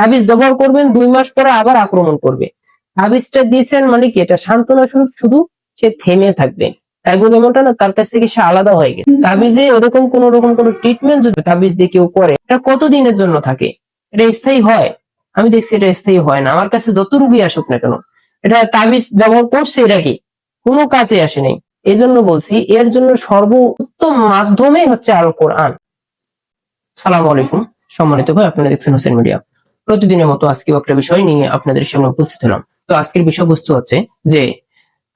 তাবিজ ব্যবহার করবেন দুই মাস পরে আবার আক্রমণ করবে। তাবিজটা দিয়েছেন মানে কি? এটা সান্ত্বনা স্বরূপ শুধু সে থেমে থাকবে। তাই বলে এমনটা না তার কাছ থেকে সে আলাদা হয়ে গেছে। তাবিজে ওরকম কোন রকম কোন ট্রিটমেন্ট যদি তাবিজ দিয়ে কেউ করে এটা কতদিনের জন্য থাকে? এটা স্থায়ী হয়? আমি দেখছি এটা স্থায়ী হয় না। আমার কাছে যত রুগী আসুক না কেন এটা তাবিজ ব্যবহার করছে এটা কি? কোনো কাজে আসে নাই। এই জন্য বলছি এর জন্য সর্বোত্তম মাধ্যমে হচ্ছে আল কোরআন সালাম আলাইকুম। সম্মানিত ভাই আপনারা দেখছেন হোসেন মিডিয়া। প্রতিদিনের মতো আজকে একটা বিষয় নিয়ে আপনাদের সামনে উপস্থিত হলাম। তো আজকের বিষয়বস্তু হচ্ছে যে,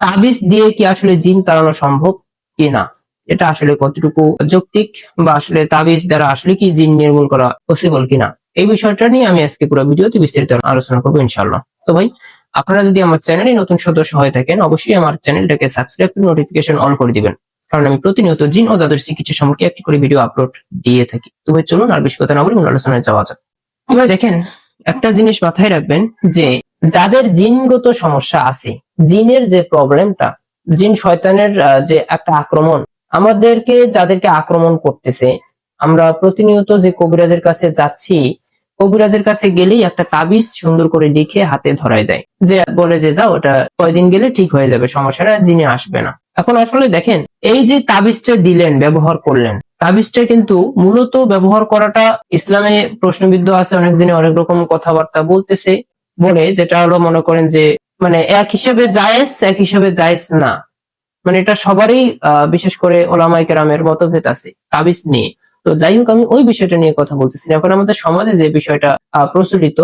তাবিজ দিয়ে কি আসলে জিন তাড়ানো সম্ভব কি না? এটা আসলে কতটুকু যৌক্তিক বা আসলে তাবিজ দ্বারা আসলে কি জিন নির্মূল করা পসিবল কিনা? এই বিষয়টা নিয়ে আমি আজকে পুরো ভিডিওতে বিস্তারিত আলোচনা করব ইনশাল্লাহ তো ভাই, আপনারা যদি আমার চ্যানেলে নতুন সদস্য হয়ে থাকেন, অবশ্যই আমার চ্যানেলটাকে সাবস্ক্রাইব করে নোটিফিকেশন অন করে দিবেন। কারণ আমি প্রতিনিয়ত জিন ও জাদুর চিকিৎসা সম্পর্কে একটি করে ভিডিও আপলোড দিয়ে থাকি। তো ভাই, চলুন আর বেশি কথা না বলে আলোচনায় যাওয়া যাক। দেখেন, একটা জিনিস মাথায় রাখবেন যে যাদের জিনগত সমস্যা আছে, জিনের যে প্রবলেমটা, জিন শয়তানের যে একটা আক্রমণ, আমাদেরকে যাদেরকে আক্রমণ করতেছে, আমরা প্রতিনিয়ত যে কবিরাজের কাছে যাচ্ছি, কবিরাজের কাছে গেলেই একটা তাবিজ সুন্দর করে লিখে হাতে ধরায় দেয়। যে বলে যে, যাও ওটা কয়দিন গেলে ঠিক হয়ে যাবে সমস্যাটা জিনে আসবে না। এখন আসলে দেখেন, এই যে তাবিজটা দিলেন, ব্যবহার করলেন তাবিজটা কিন্তু মূলত ব্যবহার করাটা ইসলামে প্রশ্নবিদ্ধ আছে অনেক দিনে অনেক রকম কথাবার্তা বলতেছে। বলে যেটা হলো মনে করেন যে মানে এক হিসেবে জায়েজ, এক হিসেবে জায়েজ না। মানে এটা সবারই বিশেষ করে ওলামাই কেরামের মতভেদ আছে, তাবিজ নিয়ে। তো যাই হোক, আমি ওই বিষয়টা নিয়ে কথা বলতেছি এখন আমাদের সমাজে যে বিষয়টা প্রচলিত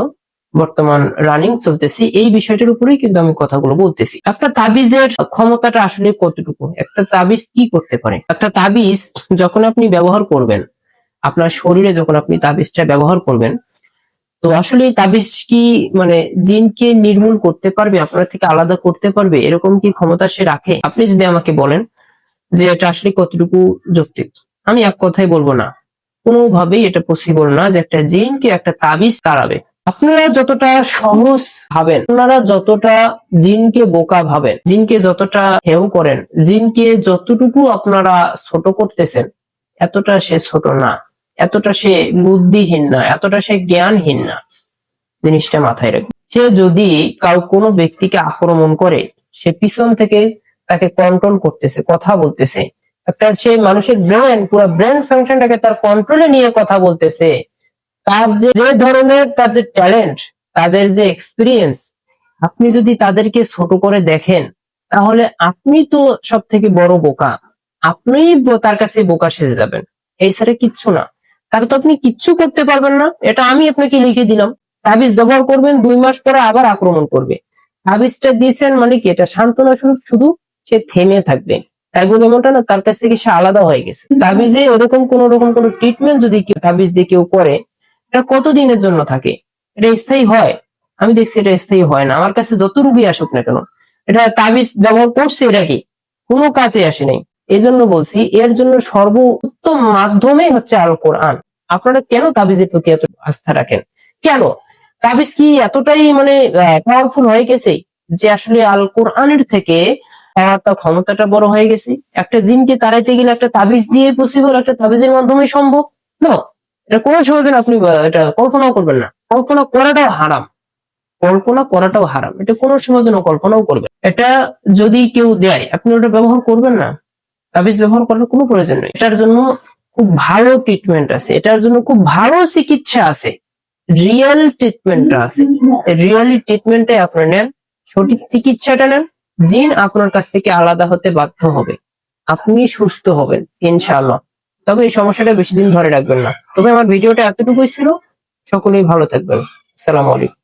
বর্তমান রানিং চলতেছি, এই বিষয়টার উপরেই কিন্তু আমি কথাগুলো বলতেছি। একটা তাবিজের ক্ষমতাটা আসলে কতটুকু? একটা তাবিজ কি করতে পারে? একটা তাবিজ যখন আপনি ব্যবহার করবেন, আপনার শরীরে যখন আপনি তাবিজটা ব্যবহার করবেন, তো আসলে তাবিজ কি মানে জিনকে নির্মূল করতে পারবে, আপনার থেকে আলাদা করতে পারবে, এরকম কি ক্ষমতা সে রাখে? আপনি যদি আমাকে বলেন যে এটা আসলে কতটুকু যৌক্তিক? আমি এক কথাই বলব না। কোনোভাবেই এটা পসিবল না যে একটা জিনকে একটা তাবিজ তাড়াবে আপনারা যতটা সহজ ভাবেন, আপনারা যতটা জিনকে বোকা ভাবেন, জিনকে যতটা হেউ করেন, জিনকে যতটুকু আপনারা ছোট করতেছেন, এতটা সে ছোট না, এতটা সে বুদ্ধিহীন না, এতটা সে জ্ঞানহীন না। জিনিসটা মাথায় রাখবে সে যদি কাউ কোনো ব্যক্তিকে আক্রমণ করে, সে পিছন থেকে তাকে কন্ট্রোল করতেছে, কথা বলতেছে, একটা সে মানুষের ব্রেন পুরো ব্রেন ফাংশনটাকে তার কন্ট্রোলে নিয়ে কথা বলতেছে তার যে ধরনের তার যে ট্যালেন্ট তাদের যে এক্সপিরিয়েন্স আপনি যদি তাদেরকে ছোট করে দেখেন, তাহলে আপনি তো সব থেকে বড় বোকা। আপনি তার কাছে বোকা সেজে যাবেন। এই সারে কিচ্ছু না। তার তো আপনি কিচ্ছু করতে পারবেন না। এটা আমি আপনাকে লিখে দিলাম। তাবিজ ব্যবহার করবেন, দুই মাস পরে আবার আক্রমণ করবে। তাবিজটা দিয়েছেন মানে কি? এটা সান্ত্বনা স্বরূপ, শুধু সে থেমে থাকবে। তাই এমনটা না, তার কাছ থেকে সে আলাদা হয়ে গেছে। তাবিজে ওরকম কোন রকম কোন ট্রিটমেন্ট যদি তাবিজ দিয়ে কেউ করে এটা কতদিনের জন্য থাকে? এটা স্থায়ী হয়। আমি দেখছি এটা স্থায়ী হয় না। আমার কাছে যত রুগী আসুক না কেন, এটা তাবিজ ব্যবহার করছে এটা কি? কোনো কাজে আসে নাই। এই জন্য বলছি, এর জন্য সর্বোত্তম মাধ্যমে হচ্ছে আল কোরআন। আপনারা কেন তাবিজের প্রতি এত আস্থা রাখেন? কেন? তাবিজ কি এতটাই মানে পাওয়ারফুল হয়ে গেছে যে আসলে আল কোরআনের থেকে পাওয়ারটা ক্ষমতাটা বড় হয়ে গেছে? একটা জিনকে তাড়াইতে গেলে একটা তাবিজ দিয়ে পসিবল একটা তাবিজের মাধ্যমে সম্ভব? না এটা কোনো সমাধান আপনি এটা কল্পনাও করবেন না। কল্পনা করাটাও হারাম। কল্পনা করাটাও হারাম। এটা কোনো যেন কল্পনাও করবেন। এটা যদি কেউ দেয়, আপনি ওটা ব্যবহার করবেন না। তাবিজ ব্যবহার করার কোনো প্রয়োজন নেই। এটার জন্য খুব ভালো ট্রিটমেন্ট আছে। এটার জন্য খুব ভালো চিকিৎসা আছে। রিয়েল ট্রিটমেন্টটা আছে। রিয়েলি ট্রিটমেন্টে আপনি নেন, সঠিক চিকিৎসাটা নেন, জিন আপনার কাছ থেকে আলাদা হতে বাধ্য হবে। আপনি সুস্থ হবেন, ইনশাআল্লাহ। তবে এই সমস্যাটা বেশি দিন ধরে রাখবেন না। তবে আমার ভিডিওটা এতটুকুই ছিল। সকলেই ভালো থাকবেন। সালাম আলাইকুম।